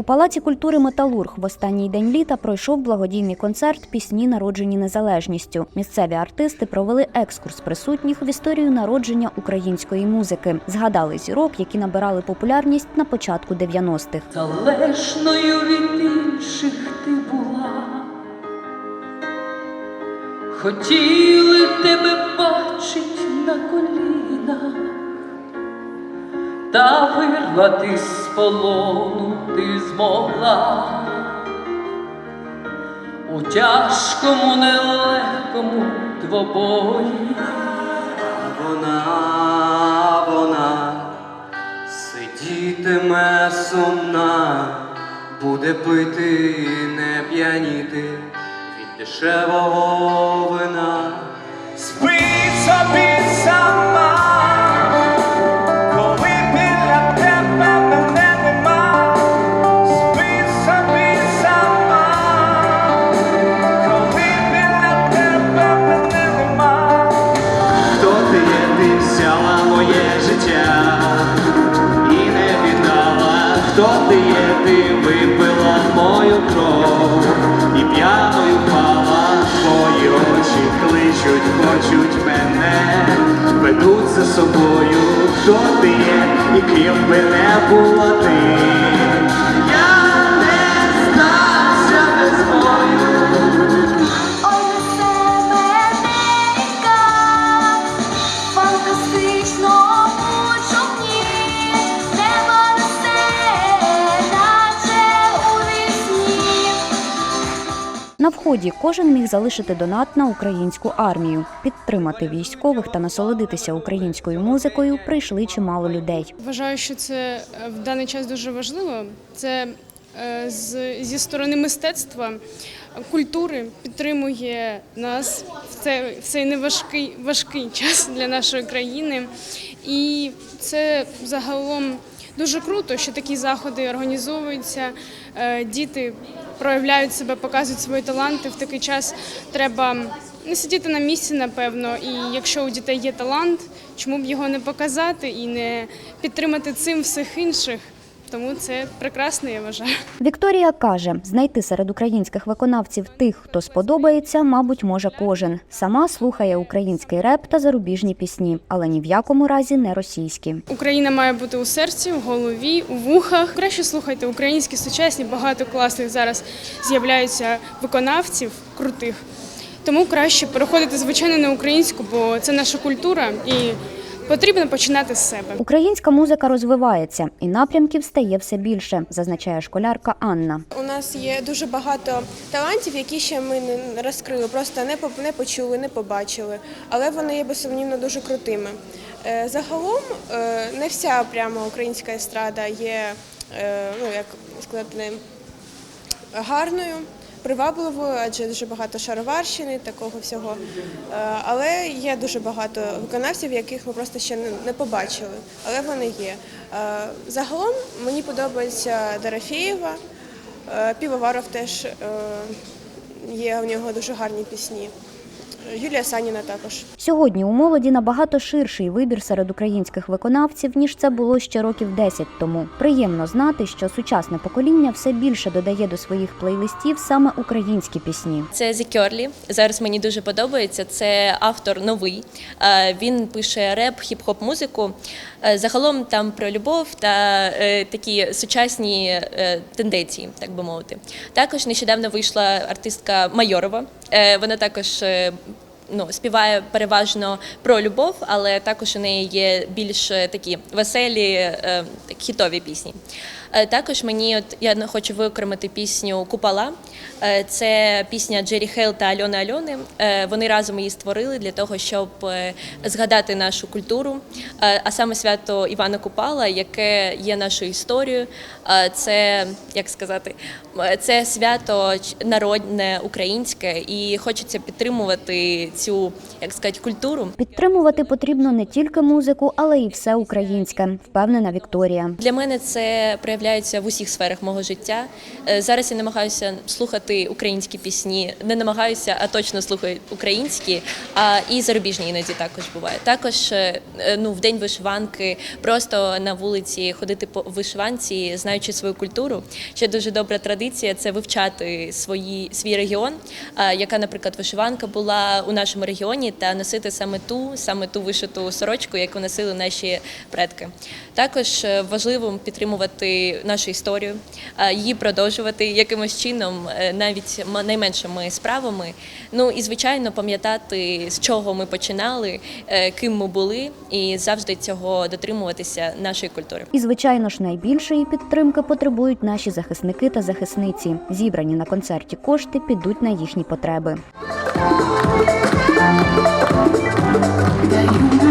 У палаці культури Металург в останній день літа пройшов благодійний концерт Пісні народжені незалежністю. Місцеві артисти провели екскурс присутніх в історію народження української музики. Згадали зірок, які набирали популярність на початку 90-х. Залежною від інших ти була, хотіли тебе бачить на колінах, та вирвати з полону ти змогла. У тяжкому, нелегкому двобої. Вона, вона сидітиме сумна, буде пити не п'яніти від дешевого вина. Спить собі сама, хто ти є, ти випила мою кров. І п'яною впала, твої очі. Кличуть, хочуть мене, ведуть за собою, хто ти є, і ким би не була ти. На вході кожен міг залишити донат на українську армію. Підтримати військових та насолодитися українською музикою прийшли чимало людей. Вважаю, що це е, в даний час дуже важливо. Це е, з, зі сторони мистецтва, культури підтримує нас в цей, в цей неважкий важкий час для нашої країни. І це загалом дуже круто, що такі заходи організовуються. Е, Діти проявляють себе, показують свої таланти. В такий час треба не сидіти на місці, напевно. І якщо у дітей є талант, чому б його не показати і не підтримати цим всіх інших? Тому це прекрасно, я вважаю. Вікторія каже, знайти серед українських виконавців тих, хто сподобається, мабуть, може кожен. Сама слухає український реп та зарубіжні пісні, але ні в якому разі не російські. Україна має бути у серці, у голові, у вухах. Краще слухайте українські сучасні, багато класних зараз з'являються виконавців крутих. Тому краще переходити звичайно на українську, бо це наша культура і потрібно починати з себе. Українська музика розвивається і напрямків стає все більше, зазначає школярка Анна. У нас є дуже багато талантів, які ще ми не розкрили, просто не по- не почули, не побачили. Але вони є безсумнівно дуже крутими. Е, Загалом е, не вся прямо українська естрада є, е, ну як сказати, гарною. Привабливою, адже дуже багато шароварщини, такого всього. Е, Але є дуже багато виконавців, яких ми просто ще не- побачили, але вони є. Е, Загалом мені подобається Дорофєєва, Е, Півоваров теж є у нього дуже гарні пісні. Юлія Саніна також. Сьогодні у молоді набагато ширший вибір серед українських виконавців, ніж це було ще років 10 тому. Приємно знати, що сучасне покоління все більше додає до своїх плейлистів саме українські пісні. Це Зі Кьорлі. Зараз мені дуже подобається. Це автор новий. Е, Він пише реп, хіп-хоп музику. Е, Загалом там про любов та е, такі сучасні тенденції, так би мовити. Також нещодавно вийшла артистка Майорова. Е, Вона також. Ну, співає переважно про любов, але також у неї є більш е, такі веселі е, хітові пісні. Е, Також мені от я хочу виокремити пісню Купола. Е, Це пісня Джері Хейл та Альони Альони. Вони разом її створили для того, щоб згадати нашу культуру, а саме свято Івана Купала, яке є нашою історією. Е, Це як сказати, це свято народне українське, і хочеться підтримувати цю як сказати, культуру. Підтримувати потрібно не тільки музику, але й все українське, впевнена Вікторія. Для мене це проявляється в усіх сферах мого життя. Е, Зараз я намагаюся слухати українські пісні, не намагаюся, а точно слухаю українські, а і зарубіжні іноді також буває. Також е, е, ну, в день вишиванки просто на вулиці ходити по вишиванці, знаючи свою культуру. Ще дуже добра традиція це вивчати свої, свій регіон, яка, наприклад, вишиванка була у нашому регіоні, та носити саме ту, саме ту вишиту сорочку, яку носили наші предки. Також е, важливо підтримувати нашу історію, її продовжувати якимось чином, е, навіть найменшими справами. Ну і звичайно, пам'ятати, з чого ми починали, е, ким ми були, і завжди цього дотримуватися нашої культури. І, звичайно ж, найбільшої підтримки потребують наші захисники та захисниці. Зібрані на концерті кошти підуть на їхні потреби. That you